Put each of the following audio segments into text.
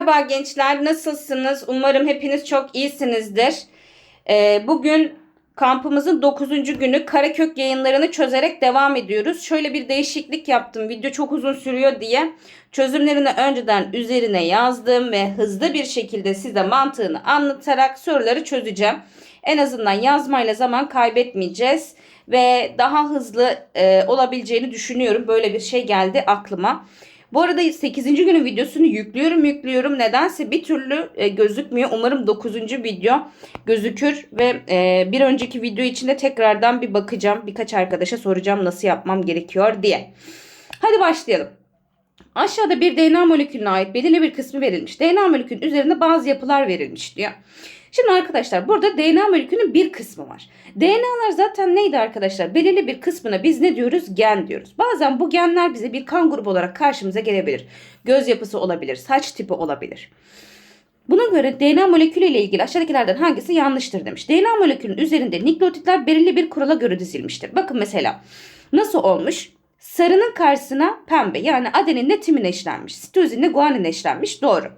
Merhaba gençler nasılsınız? Umarım hepiniz çok iyisinizdir. Ee, bugün kampımızın 9. günü Karakök yayınlarını çözerek devam ediyoruz. Şöyle bir değişiklik yaptım. Video çok uzun sürüyor diye çözümlerini önceden üzerine yazdım ve hızlı bir şekilde size mantığını anlatarak soruları çözeceğim. En azından yazmayla zaman kaybetmeyeceğiz ve daha hızlı e, olabileceğini düşünüyorum. Böyle bir şey geldi aklıma. Bu arada 8. günün videosunu yüklüyorum yüklüyorum. Nedense bir türlü e, gözükmüyor. Umarım 9. video gözükür ve e, bir önceki video içinde tekrardan bir bakacağım. Birkaç arkadaşa soracağım nasıl yapmam gerekiyor diye. Hadi başlayalım. Aşağıda bir DNA molekülüne ait belirli bir kısmı verilmiş. DNA molekülünün üzerinde bazı yapılar verilmiş diyor. Şimdi arkadaşlar burada DNA molekülünün bir kısmı var. DNA'lar zaten neydi arkadaşlar? Belirli bir kısmına biz ne diyoruz? Gen diyoruz. Bazen bu genler bize bir kan grubu olarak karşımıza gelebilir. Göz yapısı olabilir, saç tipi olabilir. Buna göre DNA molekülü ile ilgili aşağıdakilerden hangisi yanlıştır demiş. DNA molekülünün üzerinde nükleotitler belirli bir kurala göre dizilmiştir. Bakın mesela nasıl olmuş? Sarının karşısına pembe yani adeninle timin eşlenmiş. Sitozinle guanin eşlenmiş. Doğru.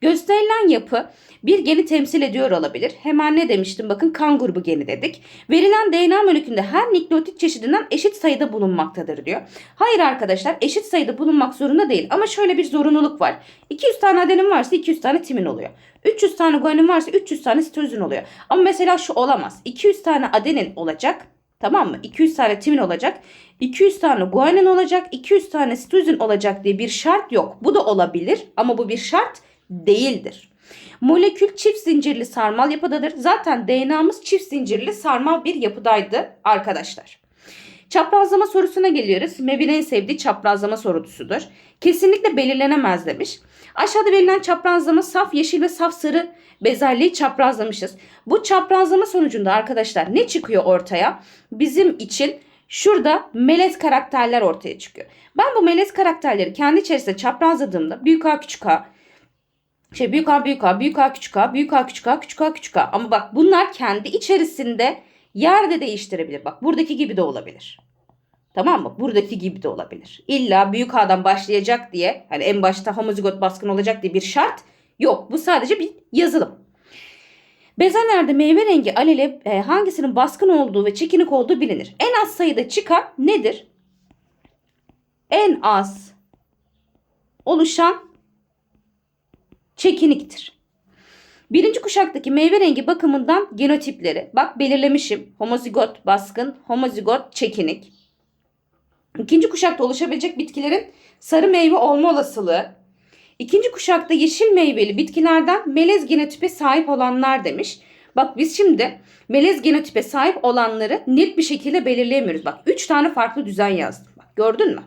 Gösterilen yapı bir geni temsil ediyor olabilir. Hemen ne demiştim bakın kan grubu geni dedik. Verilen DNA molekülünde her nükleotit çeşidinden eşit sayıda bulunmaktadır diyor. Hayır arkadaşlar eşit sayıda bulunmak zorunda değil ama şöyle bir zorunluluk var. 200 tane adenin varsa 200 tane timin oluyor. 300 tane guanin varsa 300 tane sitozin oluyor. Ama mesela şu olamaz. 200 tane adenin olacak. Tamam mı? 200 tane timin olacak. 200 tane guanin olacak. 200 tane sitozin olacak diye bir şart yok. Bu da olabilir ama bu bir şart değildir. Molekül çift zincirli sarmal yapıdadır. Zaten DNA'mız çift zincirli sarmal bir yapıdaydı arkadaşlar. Çaprazlama sorusuna geliyoruz. MEB'in en sevdiği çaprazlama sorusudur. Kesinlikle belirlenemez demiş. Aşağıda verilen çaprazlama saf yeşil ve saf sarı bezelyeyi çaprazlamışız. Bu çaprazlama sonucunda arkadaşlar ne çıkıyor ortaya? Bizim için şurada melez karakterler ortaya çıkıyor. Ben bu melez karakterleri kendi içerisinde çaprazladığımda büyük A küçük A şey büyük A büyük A, büyük A küçük A, büyük A küçük A, küçük A küçük A. Ama bak bunlar kendi içerisinde yerde değiştirebilir. Bak buradaki gibi de olabilir. Tamam mı? Buradaki gibi de olabilir. İlla büyük A'dan başlayacak diye hani en başta homozigot baskın olacak diye bir şart yok. Bu sadece bir yazılım. Bezelerde meyve rengi alele e, hangisinin baskın olduğu ve çekinik olduğu bilinir. En az sayıda çıkan nedir? En az oluşan çekiniktir. Birinci kuşaktaki meyve rengi bakımından genotipleri. Bak belirlemişim. Homozigot baskın, homozigot çekinik. İkinci kuşakta oluşabilecek bitkilerin sarı meyve olma olasılığı. İkinci kuşakta yeşil meyveli bitkilerden melez genotipe sahip olanlar demiş. Bak biz şimdi melez genotipe sahip olanları net bir şekilde belirleyemiyoruz. Bak 3 tane farklı düzen yazdım. Bak gördün mü?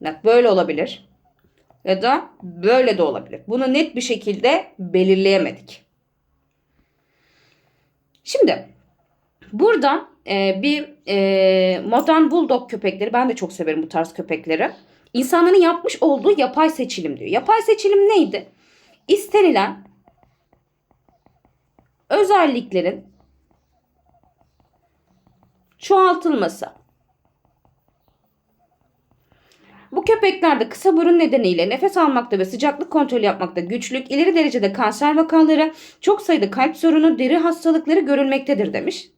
Bak böyle olabilir. Ya da böyle de olabilir. Bunu net bir şekilde belirleyemedik. Şimdi buradan e, bir e, modern bulldog köpekleri ben de çok severim bu tarz köpekleri. İnsanların yapmış olduğu yapay seçilim diyor. Yapay seçilim neydi? İstenilen özelliklerin çoğaltılması. Bu köpeklerde kısa burun nedeniyle nefes almakta ve sıcaklık kontrolü yapmakta güçlük, ileri derecede kanser vakaları, çok sayıda kalp sorunu, deri hastalıkları görülmektedir demiş.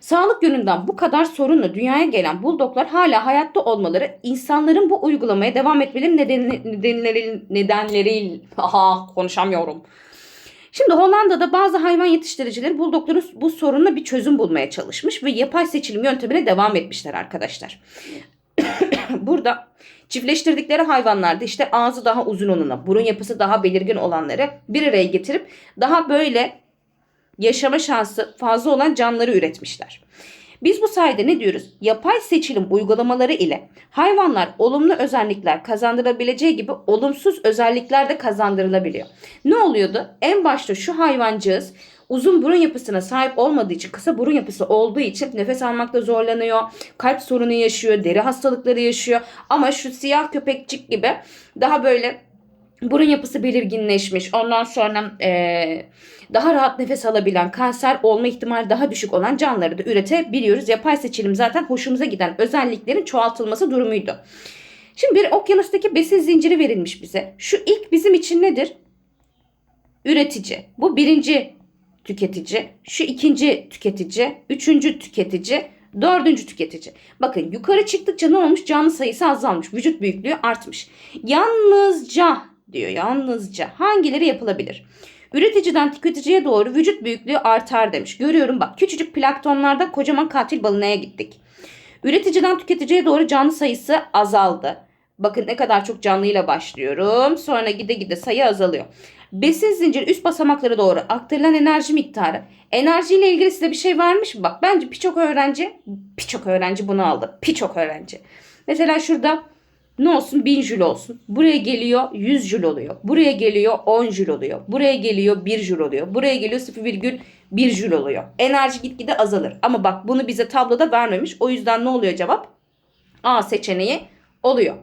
Sağlık yönünden bu kadar sorunla dünyaya gelen buldoglar hala hayatta olmaları insanların bu uygulamaya devam etmelerinin nedenleri, nedenleri, aha konuşamıyorum. Şimdi Hollanda'da bazı hayvan yetiştiricileri buldogların bu sorunla bir çözüm bulmaya çalışmış ve yapay seçilim yöntemine devam etmişler arkadaşlar. Burada çiftleştirdikleri hayvanlarda işte ağzı daha uzun olanı, burun yapısı daha belirgin olanları bir araya getirip daha böyle yaşama şansı fazla olan canlıları üretmişler. Biz bu sayede ne diyoruz? Yapay seçilim uygulamaları ile hayvanlar olumlu özellikler kazandırılabileceği gibi olumsuz özellikler de kazandırılabiliyor. Ne oluyordu? En başta şu hayvancağız uzun burun yapısına sahip olmadığı için, kısa burun yapısı olduğu için nefes almakta zorlanıyor, kalp sorunu yaşıyor, deri hastalıkları yaşıyor. Ama şu siyah köpekçik gibi daha böyle burun yapısı belirginleşmiş. Ondan sonra e, daha rahat nefes alabilen, kanser olma ihtimali daha düşük olan canlıları da üretebiliyoruz. Yapay seçilim zaten hoşumuza giden özelliklerin çoğaltılması durumuydu. Şimdi bir okyanustaki besin zinciri verilmiş bize. Şu ilk bizim için nedir? Üretici. Bu birinci tüketici. Şu ikinci tüketici. Üçüncü tüketici. Dördüncü tüketici. Bakın yukarı çıktıkça ne olmuş? Canlı sayısı azalmış. Vücut büyüklüğü artmış. Yalnızca diyor yalnızca hangileri yapılabilir? Üreticiden tüketiciye doğru vücut büyüklüğü artar demiş. Görüyorum bak küçücük planktonlarda kocaman katil balınaya gittik. Üreticiden tüketiciye doğru canlı sayısı azaldı. Bakın ne kadar çok canlıyla başlıyorum. Sonra gide gide sayı azalıyor. Besin zinciri üst basamaklara doğru aktarılan enerji miktarı. Enerji ile ilgili size bir şey vermiş mi? Bak bence birçok öğrenci, birçok öğrenci bunu aldı. Birçok öğrenci. Mesela şurada ne olsun 1000 jül olsun. Buraya geliyor 100 jül oluyor. Buraya geliyor 10 jül oluyor. Buraya geliyor 1 jül oluyor. Buraya geliyor 0,1 jül oluyor. Enerji gitgide azalır. Ama bak bunu bize tabloda vermemiş. O yüzden ne oluyor cevap? A seçeneği oluyor.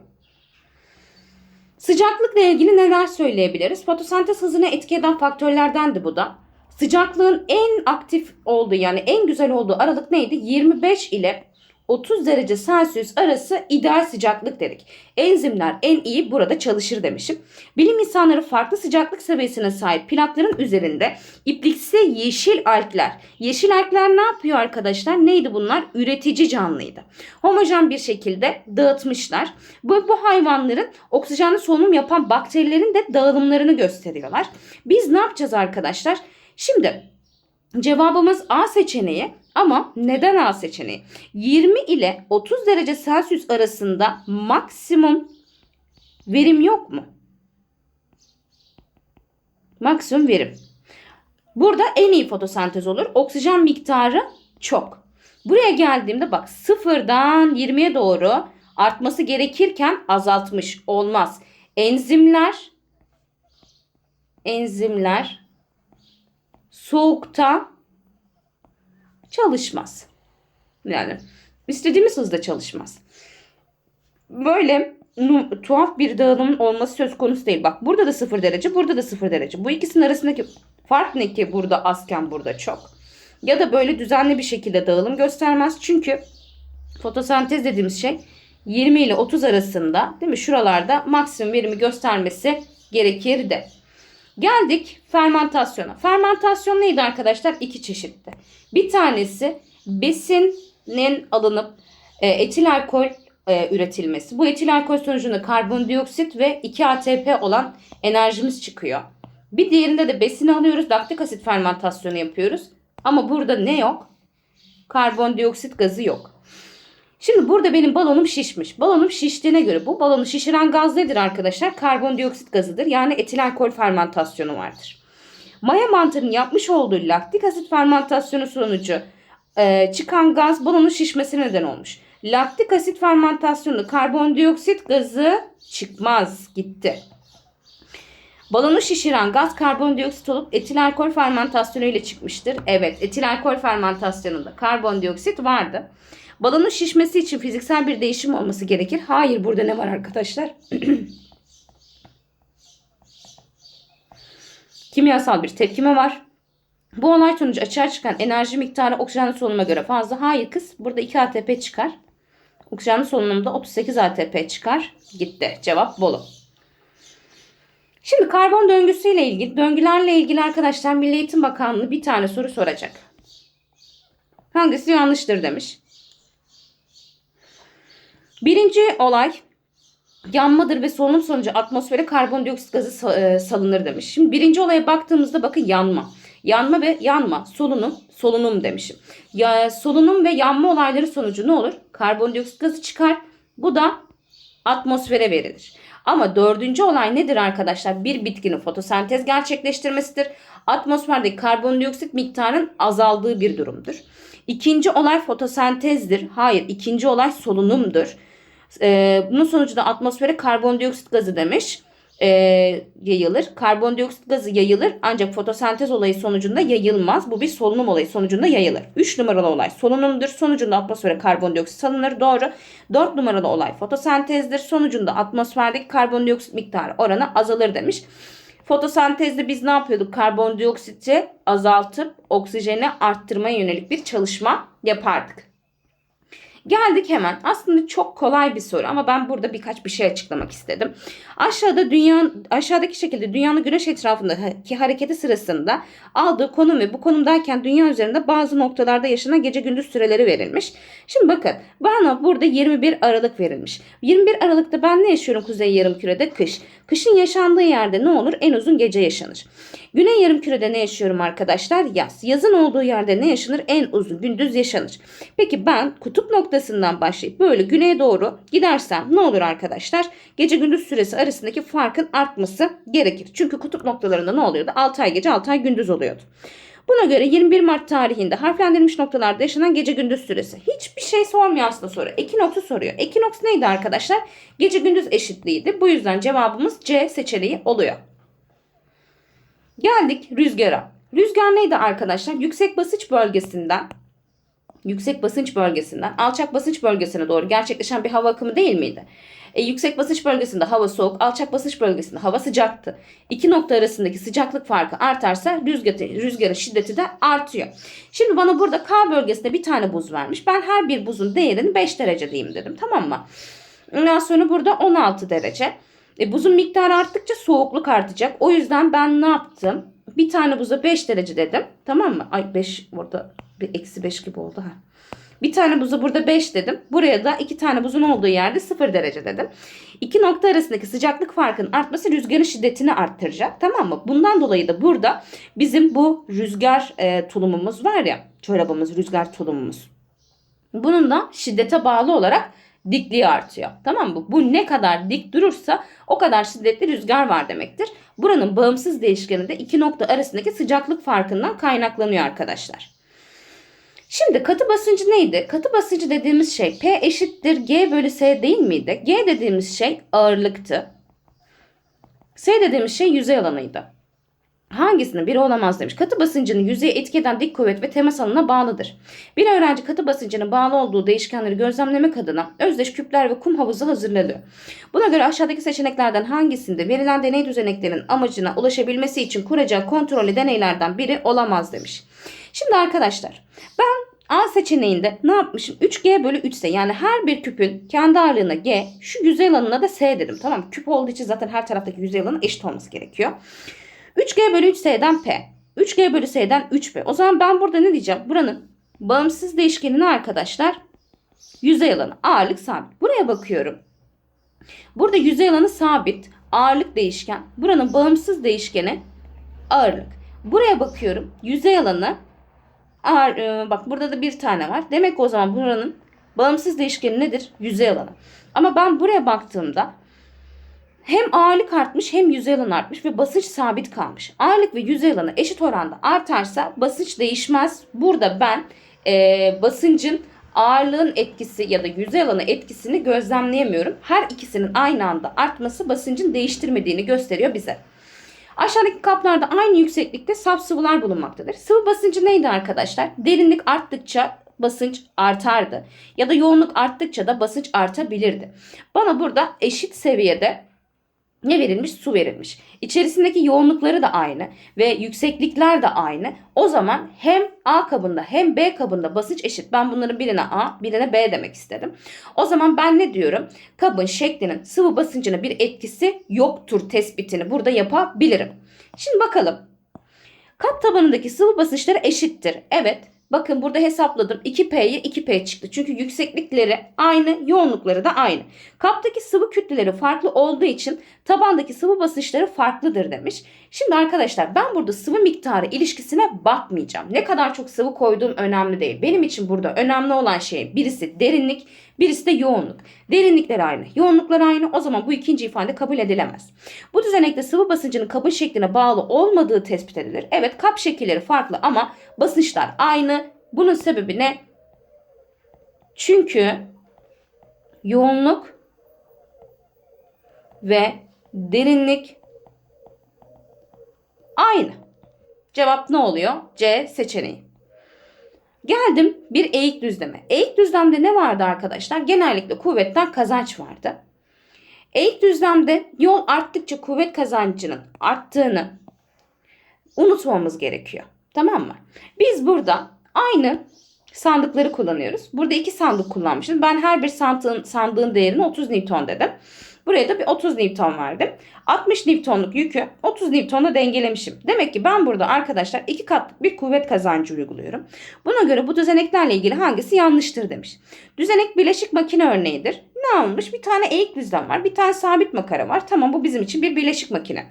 Sıcaklıkla ilgili neler söyleyebiliriz? Fotosentez hızına etki eden faktörlerdendi bu da. Sıcaklığın en aktif olduğu yani en güzel olduğu aralık neydi? 25 ile 30 derece Celsius arası ideal sıcaklık dedik. Enzimler en iyi burada çalışır demişim. Bilim insanları farklı sıcaklık seviyesine sahip plakların üzerinde ipliksi yeşil algler. Yeşil algler ne yapıyor arkadaşlar? Neydi bunlar? Üretici canlıydı. Homojen bir şekilde dağıtmışlar. Bu, bu hayvanların oksijenli solunum yapan bakterilerin de dağılımlarını gösteriyorlar. Biz ne yapacağız arkadaşlar? Şimdi cevabımız A seçeneği ama neden A seçeneği? 20 ile 30 derece Celsius arasında maksimum verim yok mu? Maksimum verim. Burada en iyi fotosentez olur. Oksijen miktarı çok. Buraya geldiğimde bak sıfırdan 20'ye doğru artması gerekirken azaltmış. Olmaz. Enzimler enzimler soğukta çalışmaz. Yani istediğimiz hızda çalışmaz. Böyle tuhaf bir dağılımın olması söz konusu değil. Bak burada da 0 derece, burada da 0 derece. Bu ikisinin arasındaki fark ne ki burada azken burada çok. Ya da böyle düzenli bir şekilde dağılım göstermez. Çünkü fotosentez dediğimiz şey 20 ile 30 arasında değil mi? Şuralarda maksimum verimi göstermesi gerekir de. Geldik fermentasyona. Fermentasyon neydi arkadaşlar? İki çeşitti. Bir tanesi besinin alınıp e, etil alkol e, üretilmesi. Bu etil alkol sonucunda karbondioksit ve 2 ATP olan enerjimiz çıkıyor. Bir diğerinde de besini alıyoruz. Laktik asit fermentasyonu yapıyoruz. Ama burada ne yok? Karbondioksit gazı yok. Şimdi burada benim balonum şişmiş. Balonum şiştiğine göre bu balonu şişiren gaz nedir arkadaşlar? Karbondioksit gazıdır. Yani etil alkol fermentasyonu vardır. Maya mantarının yapmış olduğu laktik asit fermentasyonu sonucu e, çıkan gaz balonun şişmesine neden olmuş. Laktik asit fermentasyonunda karbondioksit gazı çıkmaz gitti. Balonu şişiren gaz karbondioksit olup etil alkol fermentasyonu ile çıkmıştır. Evet etil alkol fermentasyonunda karbondioksit vardı. Balonun şişmesi için fiziksel bir değişim olması gerekir. Hayır burada ne var arkadaşlar? Kimyasal bir tepkime var. Bu olay sonucu açığa çıkan enerji miktarı oksijenli solunuma göre fazla. Hayır kız burada 2 ATP çıkar. Oksijenli solunumda 38 ATP çıkar. Gitti. Cevap Bolu. Şimdi karbon döngüsüyle ilgili, döngülerle ilgili arkadaşlar Milli Eğitim Bakanlığı bir tane soru soracak. Hangisi yanlıştır demiş. Birinci olay yanmadır ve solunum sonucu atmosfere karbondioksit gazı e, salınır demiş. Şimdi birinci olaya baktığımızda bakın yanma. Yanma ve yanma, solunum, solunum demişim. Ya, solunum ve yanma olayları sonucu ne olur? Karbondioksit gazı çıkar. Bu da atmosfere verilir. Ama dördüncü olay nedir arkadaşlar? Bir bitkinin fotosentez gerçekleştirmesidir. Atmosferdeki karbondioksit miktarının azaldığı bir durumdur. İkinci olay fotosentezdir. Hayır, ikinci olay solunumdur. Ee, bunun sonucunda atmosfere karbondioksit gazı demiş e, yayılır. Karbondioksit gazı yayılır ancak fotosentez olayı sonucunda yayılmaz. Bu bir solunum olayı sonucunda yayılır. 3 numaralı olay solunumdur. Sonucunda atmosfere karbondioksit salınır. Doğru. 4 numaralı olay fotosentezdir. Sonucunda atmosferdeki karbondioksit miktarı oranı azalır demiş. Fotosentezde biz ne yapıyorduk? Karbondioksiti azaltıp oksijeni arttırmaya yönelik bir çalışma yapardık. Geldik hemen. Aslında çok kolay bir soru ama ben burada birkaç bir şey açıklamak istedim. Aşağıda dünya aşağıdaki şekilde dünyanın güneş etrafındaki hareketi sırasında aldığı konum ve bu konumdayken dünya üzerinde bazı noktalarda yaşanan gece gündüz süreleri verilmiş. Şimdi bakın bana burada 21 Aralık verilmiş. 21 Aralık'ta ben ne yaşıyorum kuzey yarımkürede? Kış. Kışın yaşandığı yerde ne olur? En uzun gece yaşanır. Güney yarımkürede ne yaşıyorum arkadaşlar? Yaz. Yazın olduğu yerde ne yaşanır? En uzun gündüz yaşanır. Peki ben kutup noktasından başlayıp böyle güneye doğru gidersem ne olur arkadaşlar? Gece gündüz süresi arasındaki farkın artması gerekir. Çünkü kutup noktalarında ne oluyordu? 6 ay gece 6 ay gündüz oluyordu. Buna göre 21 Mart tarihinde harflendirilmiş noktalarda yaşanan gece gündüz süresi. Hiçbir şey sormuyor aslında soru. Ekinoksu soruyor. Ekinoks neydi arkadaşlar? Gece gündüz eşitliğiydi. Bu yüzden cevabımız C seçeneği oluyor. Geldik rüzgara. Rüzgar neydi arkadaşlar? Yüksek basınç bölgesinden yüksek basınç bölgesinden alçak basınç bölgesine doğru gerçekleşen bir hava akımı değil miydi? E, yüksek basınç bölgesinde hava soğuk, alçak basınç bölgesinde hava sıcaktı. İki nokta arasındaki sıcaklık farkı artarsa rüzgar, rüzgarın şiddeti de artıyor. Şimdi bana burada K bölgesinde bir tane buz vermiş. Ben her bir buzun değerini 5 derece diyeyim dedim. Tamam mı? Ondan sonra burada 16 derece. E, buzun miktarı arttıkça soğukluk artacak. O yüzden ben ne yaptım? Bir tane buza 5 derece dedim. Tamam mı? Ay 5 burada bir eksi 5 gibi oldu ha. Bir tane buza burada 5 dedim. Buraya da iki tane buzun olduğu yerde 0 derece dedim. İki nokta arasındaki sıcaklık farkının artması rüzgarın şiddetini arttıracak. Tamam mı? Bundan dolayı da burada bizim bu rüzgar e, tulumumuz var ya. Çorabımız, rüzgar tulumumuz. Bunun da şiddete bağlı olarak dikliği artıyor. Tamam mı? Bu ne kadar dik durursa o kadar şiddetli rüzgar var demektir. Buranın bağımsız değişkeni de iki nokta arasındaki sıcaklık farkından kaynaklanıyor arkadaşlar. Şimdi katı basıncı neydi? Katı basıncı dediğimiz şey P eşittir G bölü S değil miydi? G dediğimiz şey ağırlıktı. S dediğimiz şey yüzey alanıydı. Hangisinin biri olamaz demiş. Katı basıncının yüzeye etki eden dik kuvvet ve temas alanına bağlıdır. Bir öğrenci katı basıncının bağlı olduğu değişkenleri gözlemlemek adına özdeş küpler ve kum havuzu hazırlanıyor. Buna göre aşağıdaki seçeneklerden hangisinde verilen deney düzeneklerinin amacına ulaşabilmesi için kuracağı kontrollü deneylerden biri olamaz demiş. Şimdi arkadaşlar ben A seçeneğinde ne yapmışım? 3G bölü 3S yani her bir küpün kendi ağırlığına G şu yüzey alanına da S dedim. Tamam? Küp olduğu için zaten her taraftaki yüzey alanı eşit olması gerekiyor. 3G bölü 3S'den P. 3G bölü S'den 3P. O zaman ben burada ne diyeceğim? Buranın bağımsız değişkenini arkadaşlar yüzey alanı ağırlık sabit. Buraya bakıyorum. Burada yüzey alanı sabit. Ağırlık değişken. Buranın bağımsız değişkeni ağırlık. Buraya bakıyorum. Yüzey alanı ağır, e, bak burada da bir tane var. Demek o zaman buranın bağımsız değişkeni nedir? Yüzey alanı. Ama ben buraya baktığımda hem ağırlık artmış hem yüzey alanı artmış ve basınç sabit kalmış. Ağırlık ve yüzey alanı eşit oranda artarsa basınç değişmez. Burada ben e, basıncın ağırlığın etkisi ya da yüzey alanı etkisini gözlemleyemiyorum. Her ikisinin aynı anda artması basıncın değiştirmediğini gösteriyor bize. Aşağıdaki kaplarda aynı yükseklikte saf sıvılar bulunmaktadır. Sıvı basıncı neydi arkadaşlar? Derinlik arttıkça basınç artardı. Ya da yoğunluk arttıkça da basınç artabilirdi. Bana burada eşit seviyede ne verilmiş? Su verilmiş. İçerisindeki yoğunlukları da aynı ve yükseklikler de aynı. O zaman hem A kabında hem B kabında basınç eşit. Ben bunların birine A, birine B demek istedim. O zaman ben ne diyorum? Kabın şeklinin sıvı basıncına bir etkisi yoktur tespitini burada yapabilirim. Şimdi bakalım. Kap tabanındaki sıvı basınçları eşittir. Evet. Bakın burada hesapladım. 2P'ye 2P çıktı. Çünkü yükseklikleri aynı, yoğunlukları da aynı. Kaptaki sıvı kütleleri farklı olduğu için tabandaki sıvı basınçları farklıdır demiş. Şimdi arkadaşlar ben burada sıvı miktarı ilişkisine bakmayacağım. Ne kadar çok sıvı koyduğum önemli değil. Benim için burada önemli olan şey birisi derinlik, birisi de yoğunluk. Derinlikler aynı, yoğunluklar aynı. O zaman bu ikinci ifade kabul edilemez. Bu düzenekte sıvı basıncının kabın şekline bağlı olmadığı tespit edilir. Evet kap şekilleri farklı ama basınçlar aynı. Bunun sebebi ne? Çünkü yoğunluk ve derinlik aynı. Cevap ne oluyor? C seçeneği. Geldim bir eğik düzleme. Eğik düzlemde ne vardı arkadaşlar? Genellikle kuvvetten kazanç vardı. Eğik düzlemde yol arttıkça kuvvet kazancının arttığını unutmamız gerekiyor. Tamam mı? Biz burada aynı sandıkları kullanıyoruz. Burada iki sandık kullanmışım. Ben her bir sandığın, sandığın değerini 30 Newton dedim. Buraya da bir 30 Newton verdim. 60 Newton'luk yükü 30 Newton'la dengelemişim. Demek ki ben burada arkadaşlar iki katlık bir kuvvet kazancı uyguluyorum. Buna göre bu düzeneklerle ilgili hangisi yanlıştır demiş. Düzenek bileşik makine örneğidir. Ne almış? Bir tane eğik düzlem var. Bir tane sabit makara var. Tamam bu bizim için bir bileşik makine.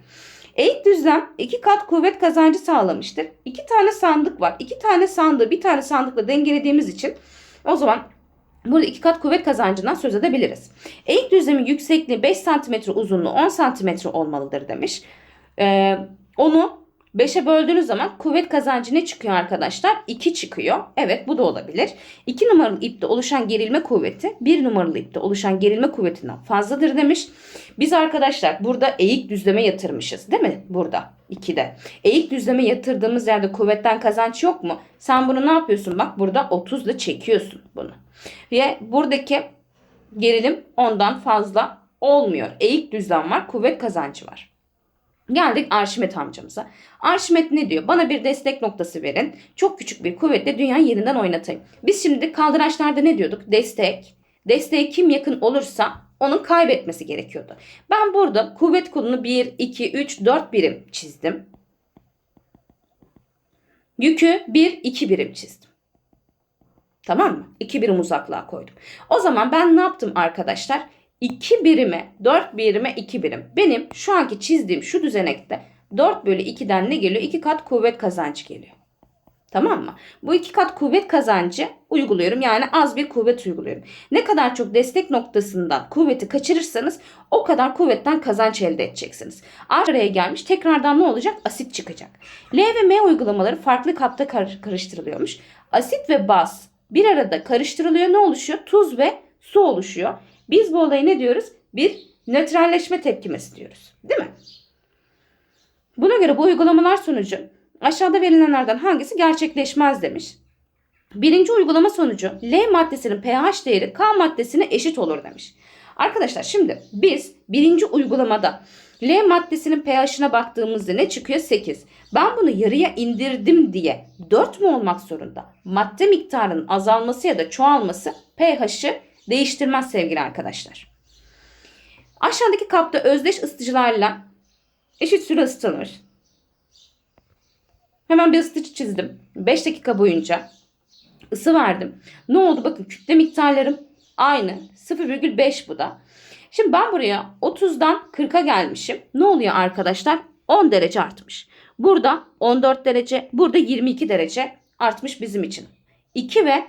Eğik düzlem iki kat kuvvet kazancı sağlamıştır. İki tane sandık var. İki tane sandığı bir tane sandıkla dengelediğimiz için o zaman Burada iki kat kuvvet kazancından söz edebiliriz. Eğik düzlemin yüksekliği 5 cm uzunluğu 10 cm olmalıdır demiş. Ee, onu 5'e böldüğünüz zaman kuvvet kazancı ne çıkıyor arkadaşlar? 2 çıkıyor. Evet bu da olabilir. 2 numaralı ipte oluşan gerilme kuvveti 1 numaralı ipte oluşan gerilme kuvvetinden fazladır demiş. Biz arkadaşlar burada eğik düzleme yatırmışız değil mi? Burada 2'de. Eğik düzleme yatırdığımız yerde kuvvetten kazanç yok mu? Sen bunu ne yapıyorsun? Bak burada 30 ile çekiyorsun bunu. Ve buradaki gerilim ondan fazla olmuyor. Eğik düzlem var, kuvvet kazancı var. Geldik Arşimet amcamıza. Arşimet ne diyor? Bana bir destek noktası verin. Çok küçük bir kuvvetle dünyayı yerinden oynatayım. Biz şimdi kaldıraçlarda ne diyorduk? Destek. Desteğe kim yakın olursa onun kaybetmesi gerekiyordu. Ben burada kuvvet kolunu 1, 2, 3, 4 birim çizdim. Yükü 1, 2 birim çizdim. Tamam mı? 2 birim uzaklığa koydum. O zaman ben ne yaptım arkadaşlar? 2 birime 4 birime 2 birim. Benim şu anki çizdiğim şu düzenekte 4 bölü 2'den ne geliyor? 2 kat kuvvet kazancı geliyor. Tamam mı? Bu iki kat kuvvet kazancı uyguluyorum. Yani az bir kuvvet uyguluyorum. Ne kadar çok destek noktasından kuvveti kaçırırsanız o kadar kuvvetten kazanç elde edeceksiniz. Araya gelmiş tekrardan ne olacak? Asit çıkacak. L ve M uygulamaları farklı kapta kar- karıştırılıyormuş. Asit ve baz bir arada karıştırılıyor. Ne oluşuyor? Tuz ve su oluşuyor. Biz bu olayı ne diyoruz? Bir nötralleşme tepkimesi diyoruz. Değil mi? Buna göre bu uygulamalar sonucu aşağıda verilenlerden hangisi gerçekleşmez demiş. Birinci uygulama sonucu L maddesinin pH değeri K maddesine eşit olur demiş. Arkadaşlar şimdi biz birinci uygulamada L maddesinin pH'ine baktığımızda ne çıkıyor? 8. Ben bunu yarıya indirdim diye 4 mu olmak zorunda? Madde miktarının azalması ya da çoğalması pH'ı değiştirmez sevgili arkadaşlar. Aşağıdaki kapta özdeş ısıtıcılarla eşit süre ısıtılır. Hemen bir ısıtıcı çizdim. 5 dakika boyunca ısı verdim. Ne oldu? Bakın kütle miktarlarım aynı. 0,5 bu da. Şimdi ben buraya 30'dan 40'a gelmişim. Ne oluyor arkadaşlar? 10 derece artmış. Burada 14 derece, burada 22 derece artmış bizim için. 2 ve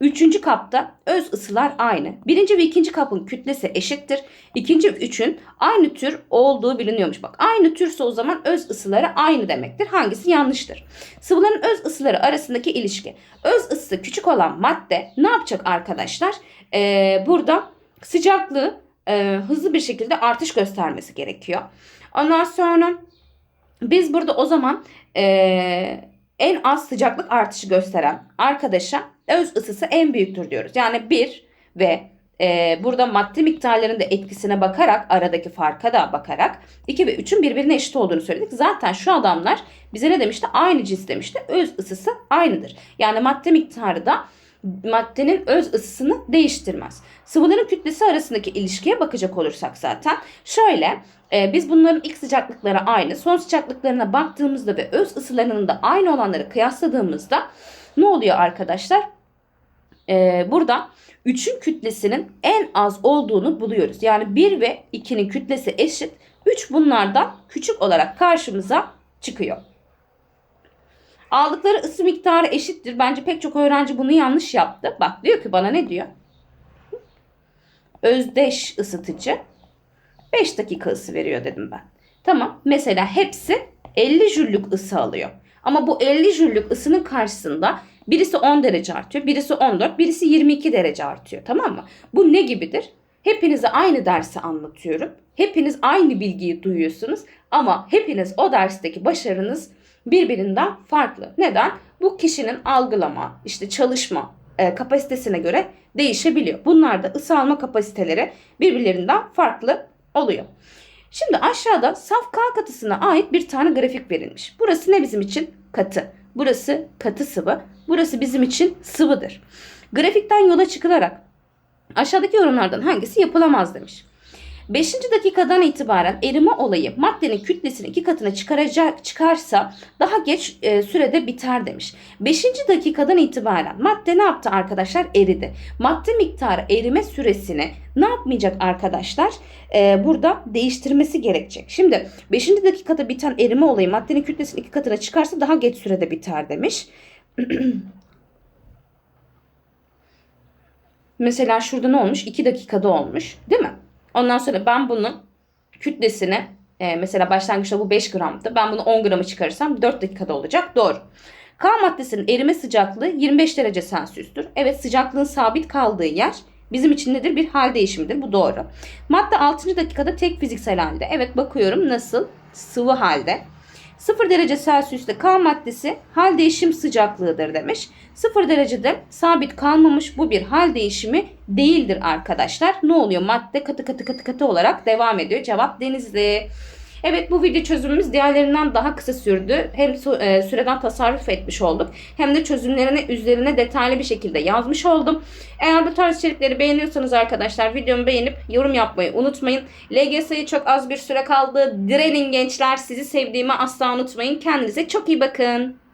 3. kapta öz ısılar aynı. Birinci ve ikinci kapın kütlesi eşittir. İkinci ve üçün aynı tür olduğu biliniyormuş. Bak aynı türse o zaman öz ısıları aynı demektir. Hangisi yanlıştır? Sıvıların öz ısıları arasındaki ilişki. Öz ısısı küçük olan madde ne yapacak arkadaşlar? Ee, burada sıcaklığı e, hızlı bir şekilde artış göstermesi gerekiyor. Ondan sonra biz burada o zaman e, en az sıcaklık artışı gösteren arkadaşa öz ısısı en büyüktür diyoruz. Yani 1 ve e, burada madde miktarlarının da etkisine bakarak aradaki farka da bakarak 2 ve 3'ün birbirine eşit olduğunu söyledik. Zaten şu adamlar bize ne demişti? Aynı cins demişti. Öz ısısı aynıdır. Yani madde miktarı da maddenin öz ısısını değiştirmez. Sıvıların kütlesi arasındaki ilişkiye bakacak olursak zaten şöyle e, biz bunların ilk sıcaklıkları aynı. Son sıcaklıklarına baktığımızda ve öz ısılarının da aynı olanları kıyasladığımızda ne oluyor arkadaşlar? E, burada 3'ün kütlesinin en az olduğunu buluyoruz. Yani 1 ve 2'nin kütlesi eşit. 3 bunlardan küçük olarak karşımıza çıkıyor. Aldıkları ısı miktarı eşittir. Bence pek çok öğrenci bunu yanlış yaptı. Bak diyor ki bana ne diyor? Özdeş ısıtıcı 5 dakika ısı veriyor dedim ben. Tamam mesela hepsi 50 jüllük ısı alıyor. Ama bu 50 jüllük ısının karşısında birisi 10 derece artıyor, birisi 14, birisi 22 derece artıyor. Tamam mı? Bu ne gibidir? Hepinize aynı dersi anlatıyorum. Hepiniz aynı bilgiyi duyuyorsunuz ama hepiniz o dersteki başarınız birbirinden farklı. Neden? Bu kişinin algılama, işte çalışma e, kapasitesine göre değişebiliyor. Bunlar da ısı alma kapasiteleri birbirlerinden farklı oluyor. Şimdi aşağıda saf K katısına ait bir tane grafik verilmiş. Burası ne bizim için? Katı. Burası katı sıvı. Burası bizim için sıvıdır. Grafikten yola çıkılarak aşağıdaki yorumlardan hangisi yapılamaz demiş. 5. dakikadan itibaren erime olayı maddenin kütlesini iki katına çıkaracak çıkarsa daha geç e, sürede biter demiş. 5. dakikadan itibaren madde ne yaptı arkadaşlar? Eridi. Madde miktarı erime süresini ne yapmayacak arkadaşlar? E, burada değiştirmesi gerekecek. Şimdi 5. dakikada biten erime olayı maddenin kütlesini iki katına çıkarsa daha geç sürede biter demiş. Mesela şurada ne olmuş? 2 dakikada olmuş. Değil mi? Ondan sonra ben bunu kütlesine e, mesela başlangıçta bu 5 gramdı. Ben bunu 10 gramı çıkarırsam 4 dakikada olacak. Doğru. K maddesinin erime sıcaklığı 25 derece Celsius'tur. Evet sıcaklığın sabit kaldığı yer bizim için nedir? Bir hal değişimidir. Bu doğru. Madde 6. dakikada tek fiziksel halde. Evet bakıyorum nasıl? Sıvı halde. 0 derece Celsius'ta K maddesi hal değişim sıcaklığıdır demiş. 0 derecede sabit kalmamış bu bir hal değişimi değildir arkadaşlar. Ne oluyor? Madde katı katı katı katı olarak devam ediyor. Cevap denizli. Evet bu video çözümümüz diğerlerinden daha kısa sürdü. Hem e, süreden tasarruf etmiş olduk. Hem de çözümlerini üzerine detaylı bir şekilde yazmış oldum. Eğer bu tarz içerikleri beğeniyorsanız arkadaşlar videomu beğenip yorum yapmayı unutmayın. LGS'ye çok az bir süre kaldı. Direnin gençler sizi sevdiğimi asla unutmayın. Kendinize çok iyi bakın.